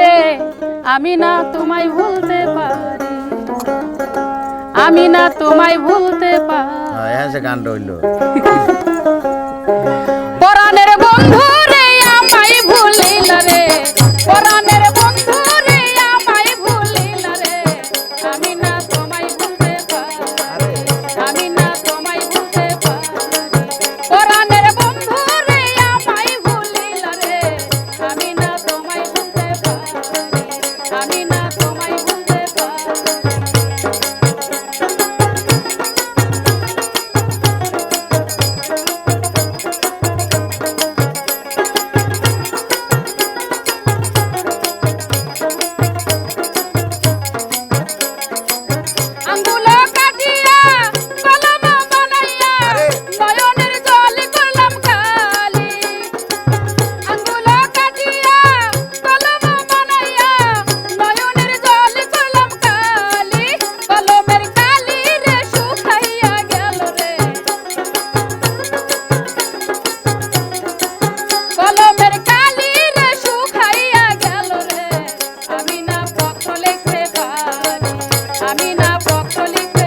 রে আমি না তোমায় ভুলতে পারি। আমি না তোমায় ভুলতে পারি। হ্যাঁ সে গান রইল পরাণের বন্ধু চলে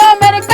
Latin America.